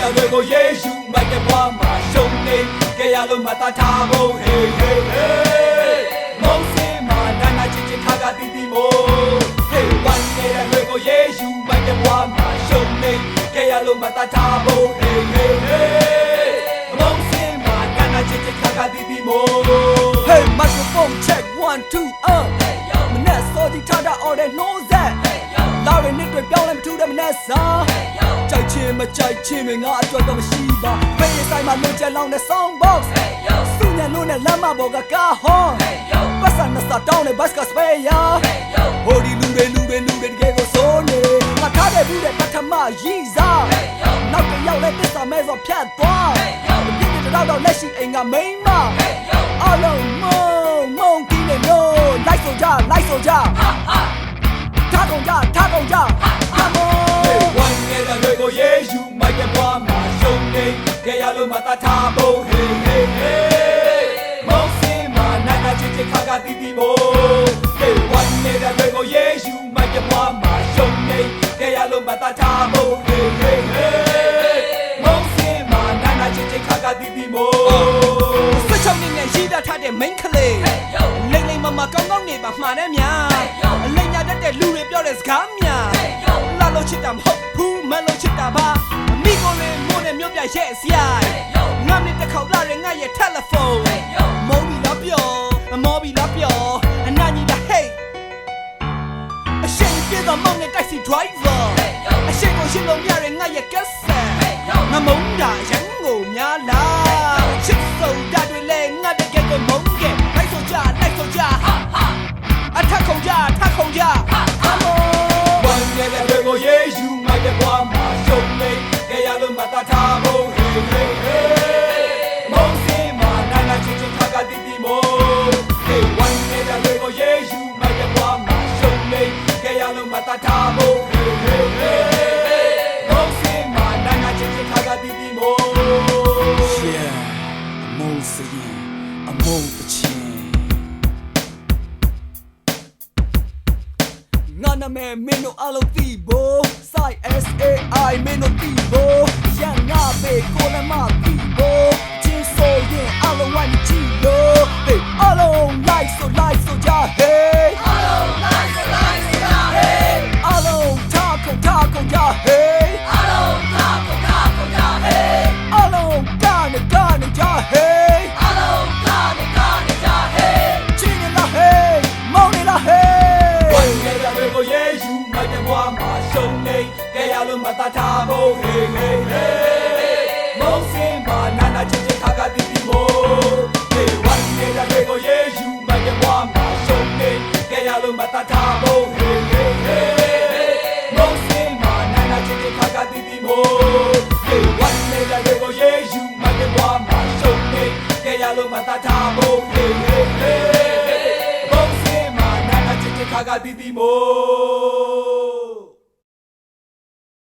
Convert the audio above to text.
တာတွေကိုယေရှုမိုက်ကဘွားမှာရှုံနေကြရလို့မတတ်ထားဖို့ hey hey hey မုန်းစင်မှာနာနာချစ်ချစ်ခါခါတီးတီးမို့ hey ဝန်နေတာတွေကိုယေရှုမိုက်ကဘွားမှာရှုံနေကြရလို့မတတ်ထားဖို့ hey hey hey မုန်းစင်မှာနာနာချစ်ချစ်ခါခါတီးတီးမို့ Hey microphone check 1 2 uh hey yo မနဲ့စောဒီထားတာ all that no that hey yo လာရနှစ်တွေပြောင်းလဲမထူးတဲ့မနဲ့စာ hey yo ကြိုက်ချင်းမကြိုက်ချင်းတွေငါအတွက်တော့မရှိပါဖေးဆိုင်မှာလွန်ကျက်လောင်းတဲ့ sound box hey yo စုညံလို့နဲ့လမ်းမပေါ်ကကားဟွန် hey yo ပတ်စံနှစ်စာတောင်းတဲ့ bus က spare ယာ hey yo ဟိုဒီလူတွေလူတွေလူတွေတကယ်ကိုစိုးနေငါထားတဲ့ဘူးတဲ့ပထမရည်စား hey yo နောက်တစ်ယောက်လဲတစ္ဆာမဲဆိုဖြတ်သွား hey yo ပြည့်တဲ့တော့တော့လက်ရှိအိမ်ကမိန်းမ မတတ်ထားဖို့ hey hey hey မောင်စင်မှာနာနာချစ်ချစ်ခါခါတီးတီးမို့ hey ဝန်နေတာတွေကိုယေရှုမိုက်ကဘွားမှာရှုံနေကြရလို့မတတ်ထားဖို့ hey hey hey မောင်စင်မှာနာနာချစ်ချစ်ခါခါတီးတီးမို့ဆွချောင်းနေနဲ့ရေးသားထားတဲ့ main ကလေး hey yo လိမ့်လိမ့်မမကောင်းကောင်းနေပါမှားတယ်များ Hey, yo. အလိမ့်ညာတတ်တဲ့လူတွေပြောတဲ့စကားများ Hey, yo. လာလို့ချစ်တာမဟုတ်ဘူးမလို့ချစ်တာပါအမိကိုလည်းမိုးနဲ့မြို့ပြရဲ့စရို ခေါက်လာရင်ငါရဲ့တယ်လီဖုန်း Hey, yo. မော်ဘီလာပြောအမော်ဘီလာပြောအနာညီလာ hey အရှိန်ပြေတော့မောင်းနဲ့တိုက်စီ driver Hey, yo. အရှိန်ကိုရှင်းလို့ရရင်ငါရဲ့ကက်ဆယ် Hey, yo. ငါမုန်းတာရန်ကိုများလား အမောတချင်ငါနာမည်မင်းတို့အလုံးသိဖို့ site s a i မင်းတို့သိဖို့ရန်ငါပဲကိုလည်းမသိဖို့ ရလို့မတတ်ထားဖို့ hey hey hey မောင်စင်မှာနာနာချစ်ချစ်ခါခါတီးတီးမို့ hey ဝန်နေတဲ့တွေကိုယေရှုမိုက်ကဘွားမှာရှုံနေကြရလို့မတတ်ထားဖို့ hey hey hey မောင်စင်မှာနာနာချစ်ချစ်ခါခါတီးတီးမို့ hey ဝန်နေတဲ့တွေကိုယေရှုမိုက်ကဘွားမှာရှုံနေကြရလို့မတတ်ထားဖို့ hey hey hey မောင်စင်မှာနာနာချစ်ချစ်ခါခါတီးတီးမို့